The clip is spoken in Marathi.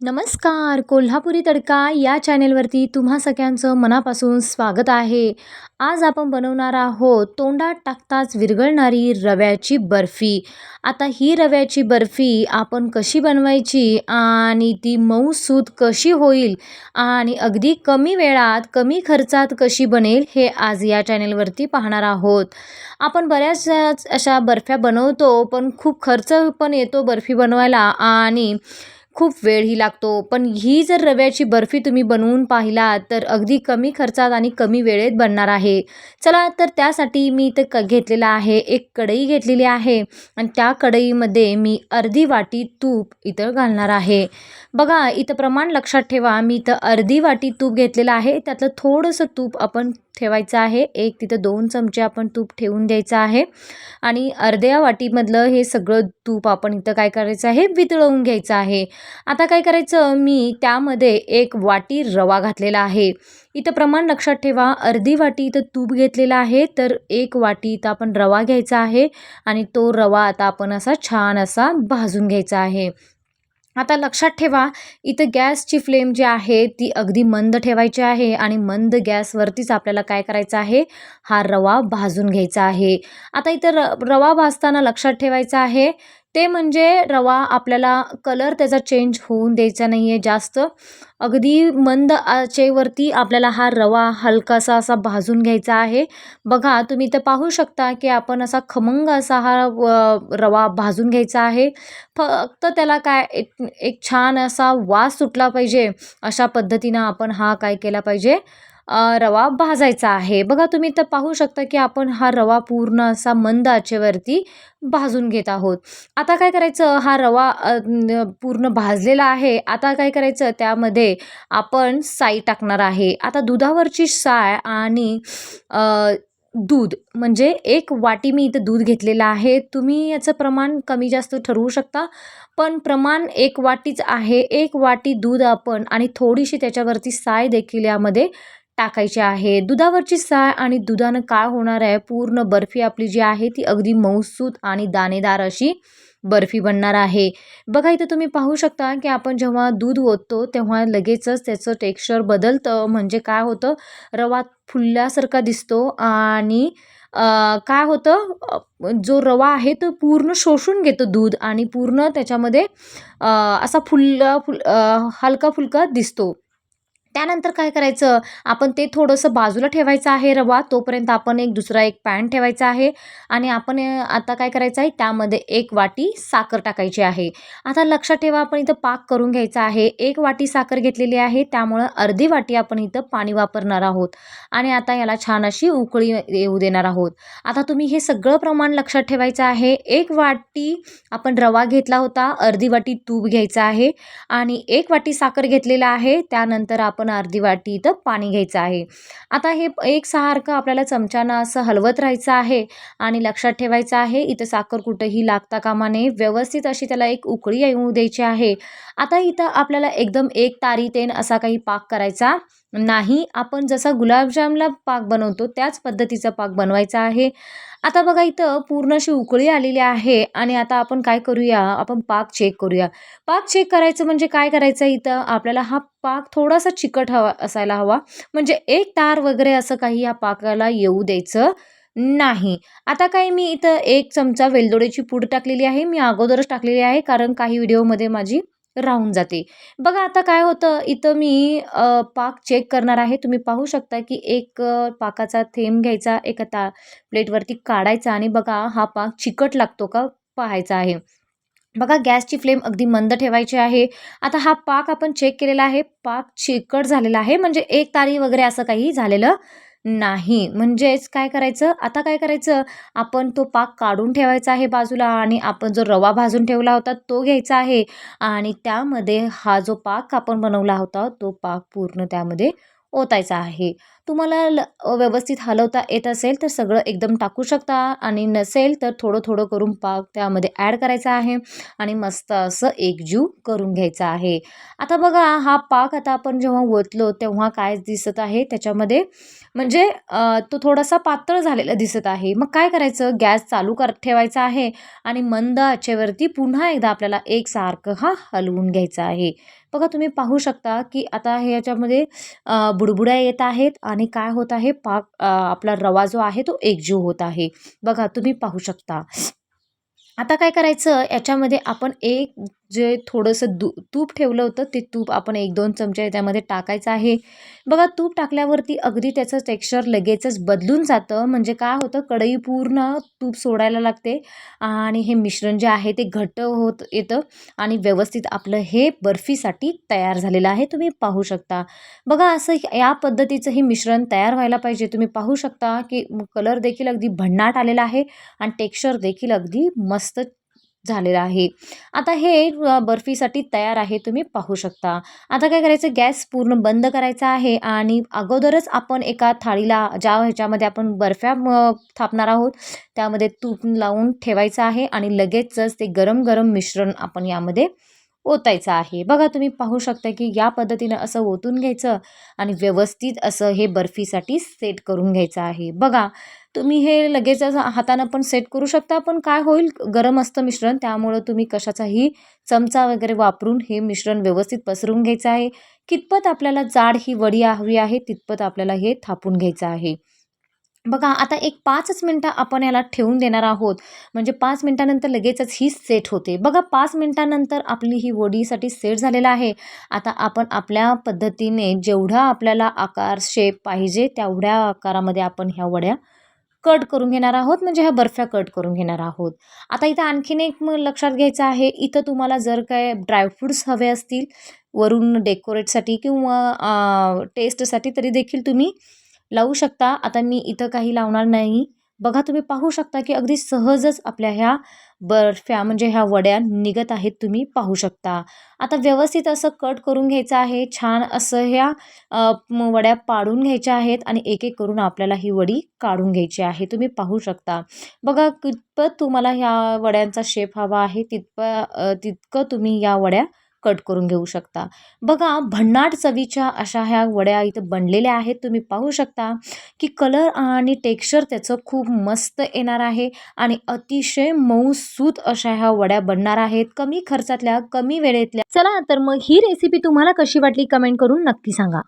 नमस्कार कोल्हापुरी तडका या चॅनेलवरती तुम्हा सगळ्यांचं मनापासून स्वागत आहे. आज आपण बनवणार आहोत तोंडात टाकताच विरघळणारी रव्याची बर्फी. आता ही रव्याची बर्फी आपण कशी बनवायची आणि ती मऊसूत कशी होईल आणि अगदी कमी वेळात कमी खर्चात कशी बनेल हे आज या चॅनेलवरती पाहणार आहोत. आपण बऱ्याच अशा बर्फ्या बनवतो पण खूप खर्च पण येतो बर्फी बनवायला आणि खूप वेळही लागतो. पण ही जर रव्याची बर्फी तुम्ही बनवून पाहिला तर अगदी कमी खर्चात आणि कमी वेळेत बनणार आहे. चला तर त्यासाठी मी इथं क घेतलेला आहे एक कढई घेतलेली आहे. आणि त्या कढईमध्ये मी अर्धी वाटी तूप इथं घालणार आहे. बघा इथं प्रमाण लक्षात ठेवा मी इथं अर्धी वाटी तूप घेतलेलं आहे. त्यातलं थोडंसं तूप आपण ठेवायचं आहे. एक तिथं दोन चमचे आपण तूप ठेवून द्यायचं आहे. आणि अर्ध्या वाटीमधलं हे सगळं तूप आपण इथं काय करायचं आहे? वितळवून घ्यायचं आहे. आता काय करायचं? मी त्यामध्ये एक वाटी रवा घातलेला आहे. इथं प्रमाण लक्षात ठेवा. अर्धी वाटी इथं तूप घेतलेलं आहे. तर एक वाटी इथं आपण रवा घ्यायचा आहे. आणि तो रवा आता आपण असा छान असा भाजून घ्यायचा आहे. आता लक्षात ठेवा इथं गॅसची फ्लेम जी आहे ती अगदी मंद ठेवायची आहे आणि मंद गॅसवरतीच आपल्याला काय करायचं आहे हा रवा भाजून घ्यायचा आहे. आता इथं र रवा भाजताना लक्षात ठेवायचं आहे ते म्हणजे रवा आपल्याला कलर त्याचा चेंज होऊन द्यायचा नाही आहे जास्त. अगदी मंद आचेवरती आपल्याला हा रवा हलकासा असा भाजून घ्यायचा आहे. बघा तुम्ही इथं पाहू शकता की आपण असा खमंग असा हा रवा भाजून घ्यायचा आहे. फक्त त्याला काय एक एक छान असा वास सुटला पाहिजे अशा पद्धतीनं आपण हा काय केला पाहिजे? रवा भाजायचा आहे. बघा तुम्ही तर पाहू शकता की आपण हा रवा पूर्ण असा मंद आचेवरती भाजून घेत आहोत. आता काय करायचं? हा रवा पूर्ण भाजलेला आहे. आता काय करायचं? त्यामध्ये आपण साई टाकणार आहे. आता दुधावरची साय आणि दूध म्हणजे एक वाटी मी इथं दूध घेतलेलं आहे. तुम्ही याचं प्रमाण कमी जास्त ठरवू शकता पण प्रमाण एक वाटीच आहे. एक वाटी दूध आपण आणि थोडीशी त्याच्यावरती साय देखील यामध्ये टाकायची आहे. दुधावरची साय आणि दुधानं काय होणार आहे? पूर्ण बर्फी आपली जी आहे ती अगदी मऊसूत आणि दाणेदार अशी बर्फी बनणार आहे. बघा इथं तुम्ही पाहू शकता की आपण जेव्हा दूध ओततो तेव्हा लगेचच त्याचं टेक्स्चर बदलतं. म्हणजे काय होतं? रवा फुलल्यासारखा दिसतो आणि काय होतं? जो रवा आहे तो पूर्ण शोषून घेतो दूध आणि पूर्ण त्याच्यामध्ये असा फुल फुल हलका फुलका दिसतो. त्यानंतर काय करायचं? आपण ते थोडंसं बाजूला ठेवायचं आहे रवा तोपर्यंत आपण एक दुसरा एक पॅन ठेवायचा आहे. आणि आपण आता काय करायचं आहे? त्यामध्ये एक वाटी साखर टाकायची आहे. आता लक्षात ठेवा आपण इथं पाक करून घ्यायचा आहे. एक वाटी साखर घेतलेली आहे. त्यामुळं अर्धी वाटी आपण इथं पाणी वापरणार आहोत. आणि आता याला छान अशी उकळी येऊ देणार आहोत. आता तुम्ही हे सगळं प्रमाण लक्षात ठेवायचं आहे. एक वाटी आपण रवा घेतला होता. अर्धी वाटी तूप घ्यायचा आहे. आणि एक वाटी साखर घेतलेला आहे. त्यानंतर आपण आपण अर्धी वाटी इथं पाणी घ्यायचं आहे. आता हे एक सारखं आपल्याला चमच्यानं असं हलवत राहायचं आहे आणि लक्षात ठेवायचं आहे इथं साखर कुठंही लागता कामा नये व्यवस्थित अशी त्याला एक उकळी येऊ द्यायची आहे. आता इथं आपल्याला एकदम एक तारी तेन असा काही पाक करायचा नाही. आपण जसा गुलाबजामला पाक बनवतो त्याच पद्धतीचा पाक बनवायचा आहे. आता बघा इथं पूर्ण अशी उकळी आलेली आहे आणि आता आपण काय करूया आपण पाक चेक करूया. पाक चेक करायचं म्हणजे काय करायचं इथं? आपल्याला हा पाक थोडासा चिकट हवा असायला हवा. म्हणजे एक तार वगैरे असं काही या पाकाला येऊ द्यायचं नाही. आता काय मी इथं एक चमचा वेलदोड्याची पूड टाकलेली आहे. मी अगोदरच टाकलेली आहे कारण काही व्हिडिओमध्ये माझी राहून जाते. बघा आता काय होतं? इथं मी पाक चेक करणार आहे. तुम्ही पाहू शकता की एक पाकाचा थेंब घ्यायचा एका ता प्लेटवरती काढायचा आणि बघा हा पाक चिकट लागतो का? पाहायचा आहे. बघा गॅसची फ्लेम अगदी मंद ठेवायची आहे. आता हा पाक आपण चेक केलेला आहे. पाक चिकट झालेला आहे. म्हणजे एक तारी वगैरे असं काही झालेलं नाही. म्हणजेच काय करायचं? आता काय करायचं? आपण तो पाक काढून ठेवायचा आहे बाजूला आणि आपण जो रवा भाजून ठेवला होता तो घ्यायचा आहे. आणि त्यामध्ये हा जो पाक आपण बनवला होता तो पाक पूर्ण त्यामध्ये ओतायचा आहे. तुम्हाला ल व्यवस्थित हलवता येत असेल तर सगळं एकदम टाकू शकता. आणि नसेल तर थोडं थोडं करून पाक त्यामध्ये ॲड करायचा आहे. आणि मस्त असं एकजीव करून घ्यायचा आहे. आता बघा हा पाक आता आपण जेव्हा ओतलो तेव्हा काय दिसत आहे? त्याच्यामध्ये म्हणजे तो थोडासा पातळ झालेला दिसत आहे. मग काय करायचं? गॅस चालू कर ठेवायचा आहे. आणि मंद आचेवरती पुन्हा एकदा आपल्याला एकसारखं हा हलवून घ्यायचा आहे. बघा तुम्ही पाहू शकता की आता हे याच्यामध्ये बुडबुड्या येत आहेत. आणि आणि काय होत आहे? पाक आपला रवा जो आहे तो एकजीव होत आहे. बघा तुम्ही पाहू शकता. आता काय करायचं? याच्यामध्ये आपण एक जे थोडंसं दू तूप ठेवलं होतं ते तूप आपण एक दोन चमचे त्यामध्ये टाकायचं आहे. बघा तूप टाकल्यावरती अगदी त्याचं टेक्स्चर लगेचच बदलून जातं. म्हणजे काय होतं? कढई पूर्ण तूप सोडायला लागते आणि हे मिश्रण जे आहे ते घट्ट होत येतं आणि व्यवस्थित आपलं हे बर्फीसाठी तयार झालेलं आहे. तुम्ही पाहू शकता. बघा असं या पद्धतीचं हे मिश्रण तयार व्हायला पाहिजे. तुम्ही पाहू शकता की कलर देखील अगदी भन्नाट आलेला आहे आणि टेक्स्चर देखील अगदी मस्त जास्त झालेलं आहे. आता हे बर्फीसाठी तयार आहे तुम्ही पाहू शकता. आता काय करायचं गॅस पूर्ण बंद करायचा आहे आणि अगोदरच आपण एका थाळीला ज्या ह्याच्यामध्ये आपण बर्फ्या थापणार आहोत त्यामध्ये तूप लावून ठेवायचं आहे आणि लगेचच ते गरम गरम मिश्रण आपण यामध्ये ओतायचं आहे. बघा तुम्ही पाहू शकता की या पद्धतीनं असं ओतून घ्यायचं आणि व्यवस्थित असं हे बर्फीसाठी सेट करून घ्यायचं आहे. बघा तुम्ही हे लगेच हातानं पण सेट करू शकता. पण काय होईल? गरम असतं मिश्रण. त्यामुळं तुम्ही कशाचाही चमचा वगैरे वापरून हे मिश्रण व्यवस्थित पसरून घ्यायचं आहे. कितपत आपल्याला जाड ही वडी हवी आहे तितपत आपल्याला हे थापून घ्यायचं आहे. बघा आता एक पाचच मिनटं आपण याला ठेवून देणार आहोत. म्हणजे पाच मिनटानंतर लगेचच ही सेट होते. बघा पाच मिनटानंतर आपली ही वडीसाठी सेट झालेला आहे. आता आपण आपल्या पद्धतीने जेवढा आपल्याला आकार शेप पाहिजे तेवढ्या आकारामध्ये आपण ह्या वड्या कट करून घेणार आहोत म्हणजे ह्या बर्फ्या कट करून घेणार आहोत. आता इथं आणखीन एक मग लक्षात घ्यायचं आहे इथं तुम्हाला जर काय ड्रायफ्रूट्स हवे असतील वरून डेकोरेटसाठी किंवा टेस्टसाठी तरी देखील तुम्ही लावू शकता. आता मी इथं काही लावणार नाही. बघा तुम्ही पाहू शकता की अगदी सहजच आपल्या ह्या बर्फ्या म्हणजे ह्या वड्या निघत आहेत तुम्ही पाहू शकता. आता व्यवस्थित असं कट करून घ्यायचं आहे छान असं ह्या वड्या पाडून घ्यायच्या आहेत आणि एक एक करून आपल्याला ही वडी काढून घ्यायची आहे तुम्ही पाहू शकता. बघा कितपत तुम्हाला ह्या वड्यांचा शेप हवा आहे तितपं तितकं तुम्ही या वड्या कट करून घेऊ शकता. बघा भन्नाट चवीच्या अशा ह्या वड्या इथं बनलेल्या आहेत. तुम्ही पाहू शकता की कलर आणि टेक्स्चर त्याचं खूप मस्त येणार आहे आणि अतिशय मऊसूत अशा ह्या वड्या बनणार आहेत. कमी खर्चातल्या कमी वेळेतल्या. चला तर मग ही रेसिपी तुम्हाला कशी वाटली कमेंट करून नक्की सांगा.